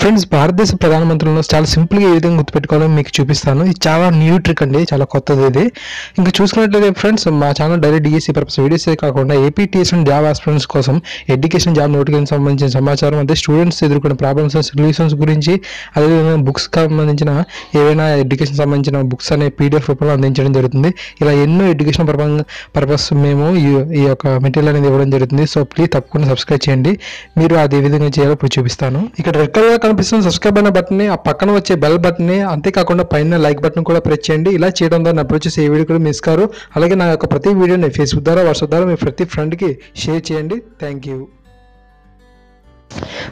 Friends భారతదేశ ప్రధానమంత్రులను చాలా సింపుల్గా ఏ విధంగా గుర్తుపెట్టుకోవాలో మీకు చూపిస్తాను. ఇది చాలా న్యూ ట్రిక్ అండి చాలా కొత్తది ఇది. ఇంకా చూసుకున్నట్లయితే ఫ్రెండ్స్ మా channel direct DSC purpose videos కాకుండా AP TS and job aspirants కోసం ఎడ్యుకేషన్ జాబ్ నోటిఫికేషన్ సంబంధించిన సమాచారం అదే స్టూడెంట్స్ ఎదుర్కొన్న ప్రాబ్లమ్స్ సొల్యూషన్స్ గురించి అదేవిధంగా బుక్స్ సంబంధించిన ఏవైనా ఎడ్యుకేషన్ సంబంధించిన బుక్స్ అనే పీడిఎఫ్ రూపంలో అందించడం జరుగుతుంది. ఇలా ఎన్నో ఎడ్యుకేషన్ పర్పస్ మేము ఈ ఈ యొక్క మెటీరియల్ అనేది ఇవ్వడం జరుగుతుంది. సో ప్లీజ్ తప్పకుండా సబ్స్క్రైబ్ చేయండి. మీరు అది ఏ విధంగా చేయాలో ఇప్పుడు చూపిస్తాను. ఇక్కడ రెడ్ కలర్ కనిపిస్తున్న సబ్స్క్రైబ్ అయిన బటన్ ఆ పక్కన వచ్చే బెల్ బటన్ అంతేకాకుండా పైన లైక్ బటన్ కూడా ప్రెస్ చేయండి. ఇలా చేయడం ద్వారా నా అప్రోచ్ ఏ వీడియో కూడా మిస్ కారు. అలాగే నా యొక్క ప్రతి వీడియోని ఫేస్బుక్ ద్వారా వాట్సాప్ ద్వారా మీ ప్రతి ఫ్రెండ్కి షేర్ చేయండి. థ్యాంక్ యూ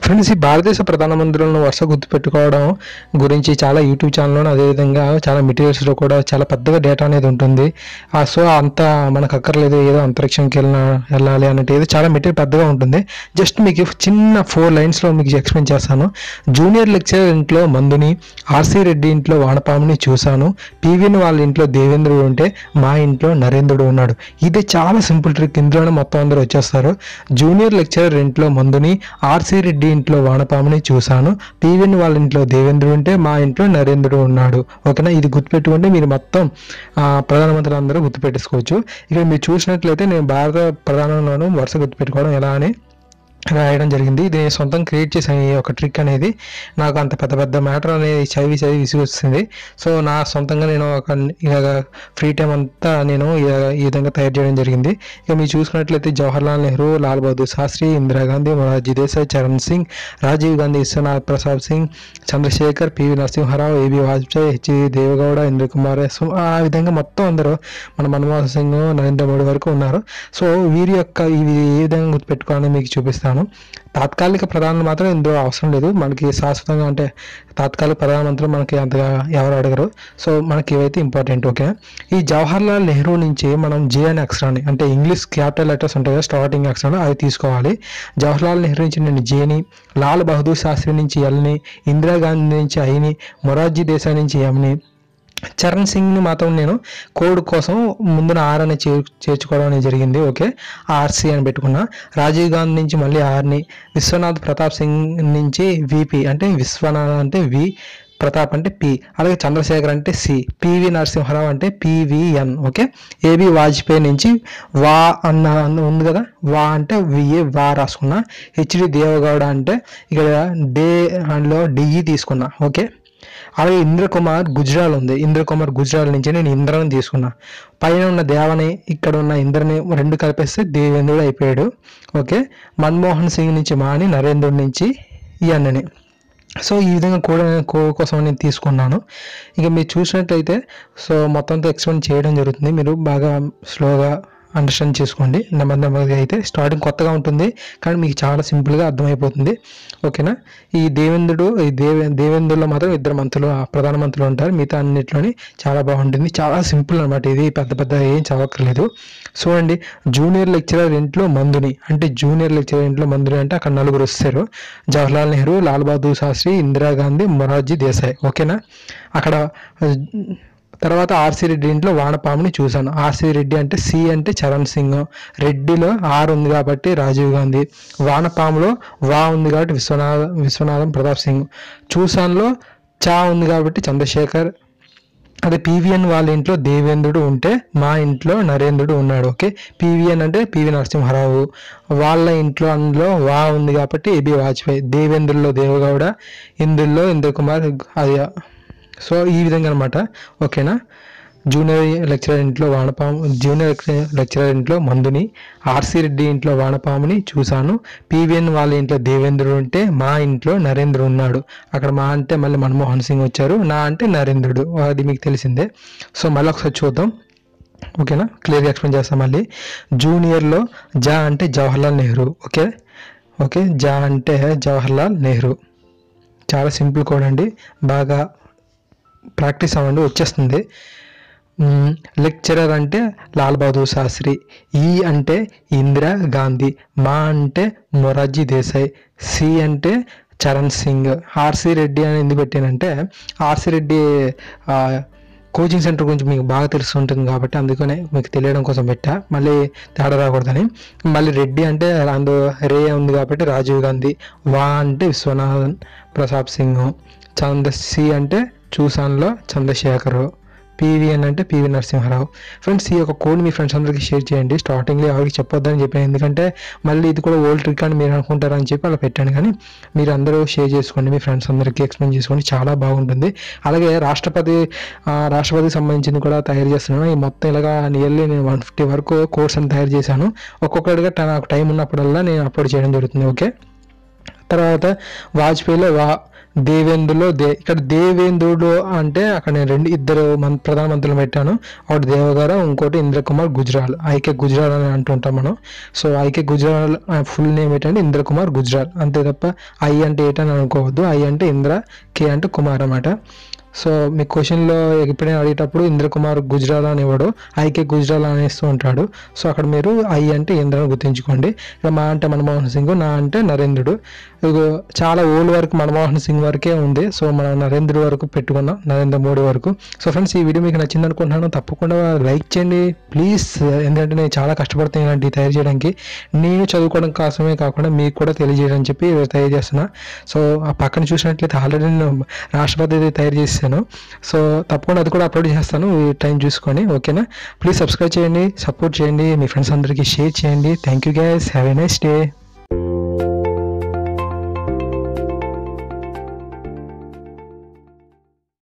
ఫ్రెండ్స్ ఈ భారతదేశ ప్రధానమంత్రులను వరుస గుర్తుపెట్టుకోవడం గురించి చాలా యూట్యూబ్ ఛానల్లో అదేవిధంగా చాలా మెటీరియల్స్లో కూడా చాలా పెద్దగా డేటా అనేది ఉంటుంది. ఆ సో అంత మనకు అక్కర్లేదు ఏదో అంతరిక్షంకి వెళ్ళిన వెళ్ళాలి అన్నట్టు ఏదో చాలా మెటీరియల్ పెద్దగా ఉంటుంది. జస్ట్ మీకు చిన్న ఫోర్ లైన్స్లో మీకు ఎక్స్ప్లెయిన్ చేస్తాను. జూనియర్ లెక్చరర్ ఇంట్లో మందుని ఆర్సీ రెడ్డి ఇంట్లో వానపాముని చూశాను. పీవీని వాళ్ళ ఇంట్లో దేవేంద్రుడు ఉంటే మా ఇంట్లో నరేంద్రుడు ఉన్నాడు. ఇది చాలా సింపుల్ ట్రిక్. ఇందులోనే మొత్తం అందరూ వచ్చేస్తారు. జూనియర్ లెక్చరర్ ఇంట్లో మందుని ఆర్సీ రెడ్డి ఇంట్లో వానపాముని చూశాను. పీవీని వాళ్ళ ఇంట్లో దేవేంద్రుడు ఉంటే మా ఇంట్లో నరేంద్రుడు ఉన్నాడు. ఓకేనా? ఇది గుర్తుపెట్టుకుంటే మీరు మొత్తం ఆ, ప్రధానమంత్రులు అందరూ గుర్తుపెట్టేసుకోవచ్చు ఇక్కడ మీరు చూసినట్లయితే నేను భారత ప్రధానంలోనూ వరుస గుర్తుపెట్టుకోవడం ఎలా అని రాయడం జరిగింది. ఇది నేను సొంతం క్రియేట్ చేసిన ఈ ఒక ట్రిక్ అనేది నాకు అంత పెద్ద పెద్ద మ్యాటర్ అనేది చదివి చదివి విసిగొస్తుంది సో నా సొంతంగా నేను ఒక ఇలాగ ఫ్రీ టైం అంతా నేను ఈ విధంగా తయారు చేయడం జరిగింది. ఇక మీరు చూసుకున్నట్లయితే Jawaharlal Nehru Lal Bahadur Shastri Indira Gandhi Morarji Desai Charan Singh Rajiv Gandhi Vishwanath Prasad Singh Chandrashekhar PV Narasimha Rao AB Vajpayee HD Deve Gowda Inder Kumar so ఆ విధంగా మొత్తం అందరూ మన మన్మోహన్ సింగ్ నరేంద్ర మోడీ వరకు ఉన్నారు. సో వీరి యొక్క ఇవి ఏ విధంగా గుర్తుపెట్టుకోవాలని మీకు చూపిస్తాను. తాత్కాలిక ప్రధానులు మాత్రం ఇందులో అవసరం లేదు. మనకి శాశ్వతంగా అంటే తాత్కాలిక ప్రధానమంత్రి మనకి అంతగా ఎవరు అడగరు. సో మనకి ఇవైతే ఇంపార్టెంట్ ఓకే ఈ జవహర్లాల్ నెహ్రూ నుంచి మనం జే అనే అక్షరాన్ని అంటే ఇంగ్లీష్ క్యాపిటల్ లెటర్స్ ఉంటాయి కదా స్టార్టింగ్ అక్షరాలు అవి తీసుకోవాలి. జవహర్లాల్ నెహ్రూ నుంచి నేను జేని లాల్ బహదూర్ శాస్త్రి నుంచి ఎల్ని ఇందిరాగాంధీ నుంచి ఐని మొరార్జీ దేశాయ్ నుంచి ఎంని చరణ్ సింగ్ని మాత్రం నేను కోడ్ కోసం ముందున ఆర్ అని చేర్ చేర్చుకోవడం అనేది జరిగింది. ఓకే? ఆర్సీ అని పెట్టుకున్నా. రాజీవ్ గాంధీ నుంచి మళ్ళీ ఆర్ని విశ్వనాథ్ ప్రతాప్ సింగ్ నుంచి విపి అంటే విశ్వనాథ్ అంటే వి ప్రతాప్ అంటే పి అలాగే చంద్రశేఖర్ అంటే సి పివి నరసింహారావు అంటే పివిఎన్ ఓకే? ఏబి వాజ్పేయి నుంచి వా అన్న ఉంది కదా? వా అంటే విఏ వా రాసుకున్నా. హెచ్డి దేవగౌడ అంటే ఇక్కడ డే అండ్లో డిఈ తీసుకున్నా. ఓకే? అలాగే ఇంద్రకుమార్ గుజరాల్ ఉంది. ఇంద్రకుమార్ గుజరాల్ నుంచి నేను ఇంద్రని తీసుకున్నా. పైన ఉన్న దేవని ఇక్కడ ఉన్న ఇంద్రని రెండు కలిపేస్తే దేవేంద్రుడు అయిపోయాడు. ఓకే? మన్మోహన్ సింగ్ నుంచి మాని నరేంద్రుడి నుంచి ఈ అన్నని. సో ఈ విధంగా కూడా కో కోసం నేను తీసుకున్నాను. ఇక మీరు చూసినట్లయితే సో మొత్తంతో ఎక్స్ప్లెయిన్ చేయడం జరుగుతుంది. మీరు బాగా స్లోగా అండర్స్టాండ్ చేసుకోండి. నెమ్మది నెమ్మదిగా అయితే స్టార్టింగ్ కొత్తగా ఉంటుంది. కానీ మీకు చాలా సింపుల్గా అర్థమైపోతుంది. ఓకేనా ఈ దేవేంద్రుడు ఈ దేవే దేవేంద్రులో మాత్రం ఇద్దరు మంత్రులు ప్రధాన మంత్రులు ఉంటారు. మిగతా అన్నింటిలోని చాలా బాగుంటుంది. చాలా సింపుల్ అనమాట ఇది. పెద్ద పెద్ద ఏం చదవక్కర్లేదు. చూడండి. జూనియర్ లెక్చరర్ ఇంట్లో మందుని. అంటే జూనియర్ లెక్చరర్ ఇంట్లో మందుని అంటే అక్కడ నలుగురు వస్తారు. జవహర్లాల్ నెహ్రూ లాల్ బహదూర్ శాస్త్రి ఇందిరాగాంధీ మొరార్జీ దేశాయ్. ఓకేనా అక్కడ తర్వాత ఆర్సీ రెడ్డి ఇంట్లో వానపాముని చూశాను. ఆర్సీ రెడ్డి అంటే సి అంటే చరణ్ సింగ్. రెడ్డిలో ఆర్ ఉంది కాబట్టి రాజీవ్ గాంధీ. వానపాములో వా ఉంది కాబట్టి విశ్వనాథ విశ్వనాథం ప్రతాప్ సింగ్. చూశాన్లో చా ఉంది కాబట్టి చంద్రశేఖర్. అదే పీవీఎన్ వాళ్ళ ఇంట్లో దేవేంద్రుడు ఉంటే మా ఇంట్లో నరేంద్రుడు ఉన్నాడు. ఓకే? పీవీఎన్ అంటే పివి నరసింహారావు. వాళ్ళ ఇంట్లో అందులో వా ఉంది కాబట్టి ఏబి వాజ్పేయి. దేవేంద్రుల్లో దేవగౌడ ఇందులో ఇంద్రకుమార్ అది సో ఈ విధంగా అనమాట ఓకేనా? జూనియర్ లెక్చరర్ ఇంట్లో వానపాము జూనియర్ లెక్చరర్ ఇంట్లో మందుని ఆర్సీ రెడ్డి ఇంట్లో వానపాముని చూశాను. పీవీఎన్ వాళ్ళ ఇంట్లో దేవేంద్రుడు ఉంటే మా ఇంట్లో నరేంద్రుడు ఉన్నాడు. అక్కడ మా అంటే మళ్ళీ మన్మోహన్ సింగ్ వచ్చారు. నా అంటే నరేంద్రుడు. అది మీకు తెలిసిందే. సో మళ్ళీ ఒకసారి చూద్దాం. ఓకేనా? క్లియర్గా ఎక్స్ప్లెయిన్ చేస్తాం మళ్ళీ. జూనియర్లో జా అంటే జవహర్లాల్ నెహ్రూ. ఓకే? ఓకే? జా అంటే జవహర్లాల్ నెహ్రూ. చాలా సింపుల్ కోడ్ అండి. బాగా ప్రాక్టీస్ అవ్వండి వచ్చేస్తుంది. లెక్చరర్ అంటే లాల్ బహదూర్ శాస్త్రి ఈ అంటే ఇందిరా గాంధీ మా అంటే మొరార్జీ దేశాయ్ సి అంటే చరణ్ సింగ్. ఆర్సి రెడ్డి అని ఎందుకు పెట్టానంటే ఆర్సి రెడ్డి కోచింగ్ సెంటర్ గురించి మీకు బాగా తెలుస్తుంటుంది కాబట్టి అందుకనే మీకు తెలియడం కోసం పెట్టా. మళ్ళీ తేడా రాకూడదని. మళ్ళీ రెడ్డి అంటే అందు రే ఉంది కాబట్టి రాజీవ్ గాంధీ వా అంటే విశ్వనాథన్ ప్రతాప్ సింగ్. చంద్ర సి అంటే చూసాన్లో చంద్రశేఖర్ పీవీఎన్ అంటే పివి నరసింహారావు. ఫ్రెండ్స్ ఈ యొక్క కోడ్ మీ ఫ్రెండ్స్ అందరికీ షేర్ చేయండి. స్టార్టింగ్లో ఎవరికి చెప్పొద్దని చెప్పాను. ఎందుకంటే మళ్ళీ ఇది కూడా ఓల్డ్ ట్రిక్ అని మీరు అనుకుంటారని చెప్పి అలా పెట్టాను. కానీ మీరు అందరూ షేర్ చేసుకోండి. మీ ఫ్రెండ్స్ అందరికీ ఎక్స్ప్లెయిన్ చేసుకోండి. చాలా బాగుంటుంది. అలాగే రాష్ట్రపతి రాష్ట్రపతికి సంబంధించింది కూడా తయారు చేస్తున్నాను. ఈ మొత్తం ఇలాగా నియర్లీ నేను వన్ ఫిఫ్టీ వరకు కోర్స్ అని తయారు చేశాను. ఒక్కొక్కటిగా నాకు టైం ఉన్నప్పుడల్లా నేను అప్లోడ్ చేయడం జరుగుతుంది. ఓకే తర్వాత వాజ్పేయిలో వా దేవేంద్రులో దే ఇక్కడ దేవేంద్రుడు అంటే అక్కడ నేను రెండు ఇద్దరు మన ప్రధానమంత్రులు పెట్టాను. ఒకటి దేవగారు ఇంకోటి ఇంద్రకుమార్ గుజరాల్. ఐకే గుజరాల్ అని అంటుంటాం మనం. So IK Gujral full name ఏంటంటే ఇంద్రకుమార్ గుజరాల్. అంతే తప్ప ఐ అంటే ఏంటని అనుకోవద్దు. ఐ అంటే ఇంద్ర కే అంటే కుమార్ అన్నమాట. సో మీ క్వశ్చన్లో ఎప్పుడైనా అడిగేటప్పుడు ఇంద్రకుమార్ గుజరాల్ అనేవాడు ఐకే గుజరాల్ అనేస్తూ ఉంటాడు. సో అక్కడ మీరు ఐ అంటే ఇంద్రను గుర్తుంచుకోండి. ఇక మా అంటే మన్మోహన్ సింగ్ నా అంటే నరేంద్రుడు. ఇగో చాలా ఓల్డ్ వరకు మన్మోహన్ సింగ్ వరకే ఉంది. సో మన నరేంద్రుడు వరకు పెట్టుకున్నాం నరేంద్ర మోడీ వరకు. సో ఫ్రెండ్స్ ఈ వీడియో మీకు నచ్చింది అనుకుంటున్నాను తప్పకుండా లైక్ చేయండి. ప్లీజ్ ఎందుకంటే నేను చాలా కష్టపడుతాను ఇలాంటివి తయారు చేయడానికి. నేను చదువుకోవడం కోసమే కాకుండా మీకు కూడా తెలియజేయడం చెప్పి తయారు చేస్తున్నా. సో ఆ పక్కన చూసినట్లయితే ఆల్రెడీ నేను రాష్ట్రపతి తయారు చేసి చేశాను. సో తప్పకుండా అది కూడా అప్లోడ్ చేస్తాను. ఈ టైం చూసుకొని ఓకేనా? ప్లీజ్ సబ్స్క్రైబ్ చేయండి సపోర్ట్ చేయండి. మీ ఫ్రెండ్స్ అందరికీ షేర్ చేయండి. Thank you guys. Have a nice day.